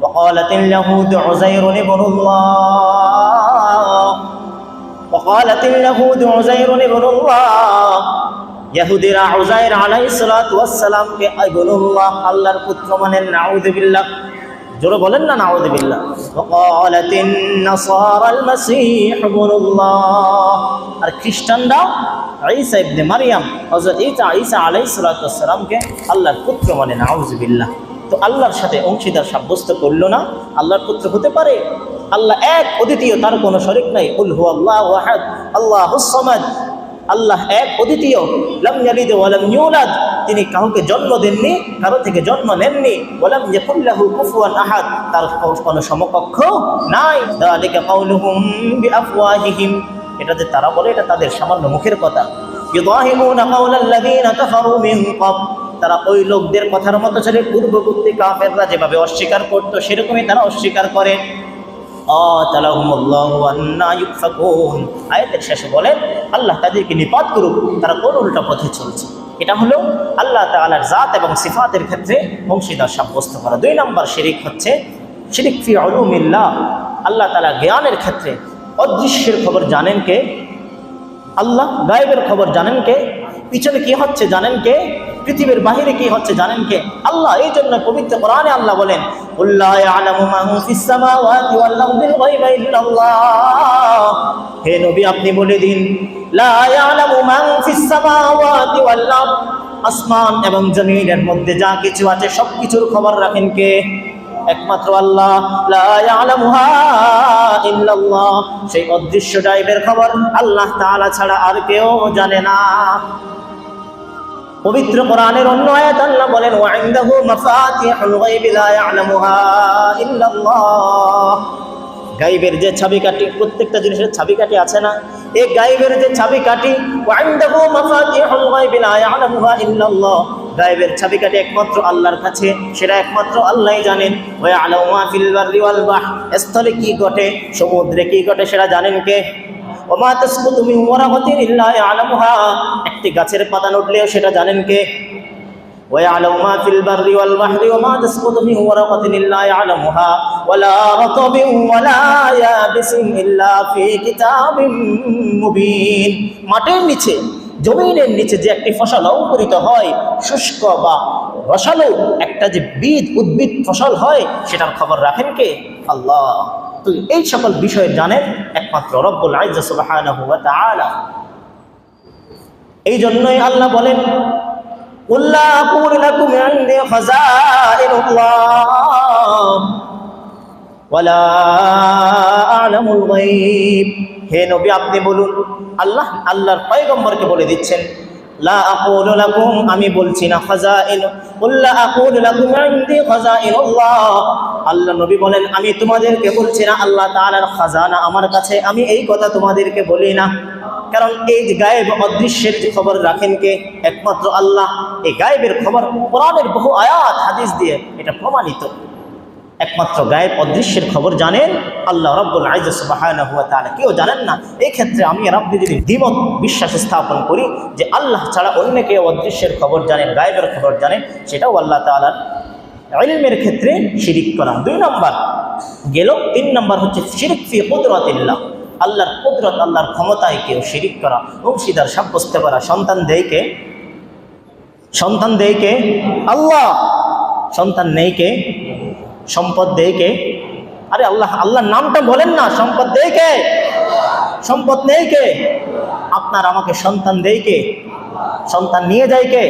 وقالت اليهود عزير ابن الله وقالت اليهود عزير ابن الله ইহুদিরা উজাইর আলাইহিস সালাতু ওয়াস সালামকে ইবনুল্লাহ আল্লাহর পুত্র মানেন নাউযুবিল্লাহ জোরে বলেন না নাউযুবিল্লাহ وقالت النصارى المسيح ابن الله আর খ্রিস্টানরা ঈসা ইবনে মারইয়াম হযরত ঈসা ঈসা আলাইহিস সালাতু ওয়াস সালামকে আল্লাহর পুত্র মানে নাউযুবিল্লাহ তো আল্লাহর সাথে অংশীদার সাব্যস্ত করল না, আল্লাহর পুত্র হতে পারে। আল্লাহ এক, অদ্বিতীয়, তার কোনো শরিক নাই। হু আল্লাহ আহাদ, আল্লাহুস সামাদ। আল্লাহ এক, অদ্বিতীয়, লাম ইয়ালিদ ওয়া লাম ইউলাদ। তিনি কাউকে জন্ম দেননি, কারও থেকে জন্ম নেননি। ওয়ালাম ইয়াকুল্লাহু কুফুয়ান আহাদ। তার কোনো সমকক্ষ নাই। যালিকা কাউলুহুম বিআফওয়াহিহিম। এটা যে তারা বলে, এটা তাদের সামান্য মুখের কথা। ইউদাহিমুনা কাওলাল্লাযীনা কাফারু মিন ক্বাবল। তারা ওই লোকদের কথার মতো ছেলে পূর্ববর্তী কাফেররা যেভাবে অস্বীকার করতো, সেরকমই তারা অস্বীকার করে। আয়াতের শেষে বলেন আল্লাহ তাদেরকে নিপাত করুক, তারা কোন উল্টা পথে চলছে। এটা হলো আল্লাহ তালার জাত এবং সিফাতের ক্ষেত্রে অংশীদার সাব্যস্ত করা। দুই নম্বর শিরিক হচ্ছে, শিরিক ফি আলুমিল্লাহ আল্লাহ তালা জ্ঞানের ক্ষেত্রে অদৃশ্যের খবর জানেন কে? আল্লাহ গায়েবের খবর জানেন কে? পিছনে কি হচ্ছে জানেন কে? পৃথিবীর বাহিরে কি হচ্ছে জানেন কে? আল্লাহ এই জন্য পবিত্র কোরআনে আল্লাহ বলেন হে নবী, আপনি বলে দিন আসমান এবং জমিনের মধ্যে যা কিছু আছে সব কিছুর খবর রাখেন কে? একমাত্র আল্লাহ সেই অদৃশ্য টাইপের খবর আল্লাহ তাআলা ছাড়া আর কেউ জানে না। পবিত্র কোরআনের অন্য আয়াত আল্লাহ বলেন ওয়াইন্দাহু মাফাতিহুল গায়বি লা ইয়ালামুহা ইল্লাল্লাহ। গাইবের যে চাবিকাঠি, প্রত্যেকটা জিনিসের চাবিকাঠি আছে না? এই গাইবের যে চাবিকাঠি ওয়াইন্দাহু মাফাতিহুল গায়বি লা ইয়ালামুহা ইল্লাল্লাহ। গায়েবের চাবিকাঠি একমাত্র আল্লাহর কাছে সেটা একমাত্র আল্লাহই জানেন ওয়া আলামু মা ফিল বাররি ওয়াল বাহ স্থলে কি ঘটে সমুদ্রে কি ঘটে সেটা জানেন কে ওমা তাসকুতু মিন ওয়ারাকাতিন ইল্লা ইয়ালামুহা একটি গাছের পাতা নড়লেও সেটা জানেন কে ويعلم ما في البر والبحر وما تسقط من ورقة إلا يعلمها ولا رطب ولا يابس إلا في كتاب مبين মাটির নিচে জমিনের নিচে যে একটি ফসল অঙ্কুরিত হয় শুষ্ক বা রসালো একটা যে বীজ উদ্ভিদ ফসল হয় সেটার খবর রাখেন কে আল্লাহ তো এই সকল বিষয় জানেন একমাত্র রব্বুল আইজা সুবহানাহু ওয়া তাআলা এই জন্যই আল্লাহ বলেন قل لا أقول لكم عندي خزائن الله ولا أعلم الغيب হে নবী, আপনি বলুন, আল্লাহ আল্লাহর পয়গম্বরকে বলে দিচ্ছেন, লা আকুলু লাকুম আমি বলছি না, খাজাইন কুল লা আকুলু লাকুম ইনদি খাজাইনুল্লাহ আল্লাহ নবী বলেন, আমি তোমাদেরকে বলছি না, আল্লাহ তাআলার খাজানা আমার কাছে, আমি এই কথা তোমাদেরকে বলি না, কারণ এই গায়েব অদৃশ্যের যে খবর রাখেন কে, একমাত্র আল্লাহ, এই গায়েবের খবর কোরআনের বহু আয়াত, হাদিস দিয়ে এটা প্রমাণিত। একমাত্র গায়েব অদৃশ্যের খবর জানেন আল্লাহ রব্বুল আইজা সুবাহানা তাআলা। কেউ জানেন না? ক্ষেত্রে আমি আর যদি দ্বিমত বিশ্বাস স্থাপন করি যে আল্লাহ ছাড়া অন্য কেউ অদৃশ্যের খবর জানেন, গায়েবের খবর জানেন, সেটাও আল্লাহ তাআলার ইলমের ক্ষেত্রে শিরিক করা। দুই নম্বর, গেল তিন নম্বর হচ্ছে শিরিক ফি কুদরাতিল্লাহ। আল্লাহর কুদরত, আল্লাহর ক্ষমতায় কেউ শিরিক করা, অংশীদার সাব্যস্ত করা সন্তান দেয় কে? সন্তান দেয় কে? আল্লাহ! সন্তান নেই কে? সম্পদ দেয় কে? আরে আল্লাহ, আল্লাহর নামটা বলেন না, সম্পদ দেয় কে? সম্পদ নেই কে? আপনার আমাকে সন্তান দেয় কে? সন্তান নিয়ে যায় কে?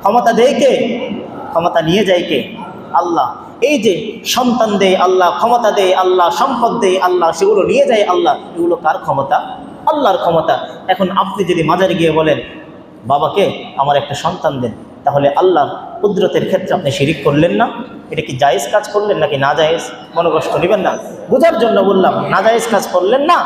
ক্ষমতা দেয় কে? ক্ষমতা নিয়ে যায় কে? আল্লাহ, এই যে সন্তান দেয় আল্লাহ, ক্ষমতা দেয় আল্লাহ, সম্পদ দেয় আল্লাহ, সেগুলো নিয়ে যায় আল্লাহ, এগুলো কার ক্ষমতা? আল্লাহর ক্ষমতা। এখন আপনি যদি মাজারে গিয়ে বলেন, বাবাকে আমার একটা সন্তান দেন, তাহলে আল্লাহ কুদরতের ক্ষেত্রে আপনি শিরিক করলেন না এটা কি জায়েজ কাজ করলেন নাকি না জায়েজ মনে কষ্ট নেবেন না বোঝার জন্য বললাম না জায়েজ কাজ করলেন না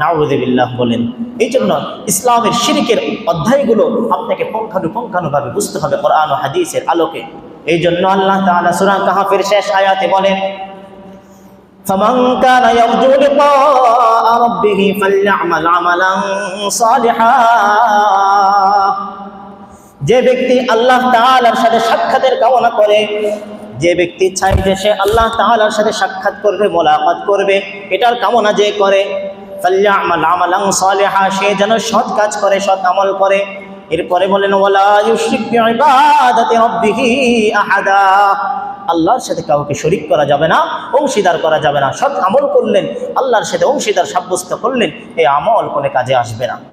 নাউজবিল্লাহ বলেন এই জন্য ইসলামের শিরিকের অধ্যায়গুলো আপনাকে পুঙ্খানুপুঙ্খানুভাবে বুঝতে হবে কোরআন ও হাদিসের আলোকে এই জন্য আল্লাহ তাআলা সূরা কাহাফের শেষ আয়াতে বলেন فمن كان يرجو لقاء ربه فليعمل عملا صالحا যে ব্যক্তি আল্লাহ তাআলার সাথে সাক্ষাতের কামনা করে, যে ব্যক্তি চাই যে সে আল্লাহ তাআলার সাথে সাক্ষাৎ করবে, মোলাকাত করবে, এটার কামনা যে করে সে যেন সৎ কাজ করে, সৎ আমল করে। এরপরে বলেন আল্লাহর সাথে কাউকে শরিক করা যাবে না, অংশীদার করা যাবে না। সৎ আমল করলেন, আল্লাহর সাথে অংশীদার সাব্যস্ত করলেন, এই আমল কোনো কাজে আসবে না।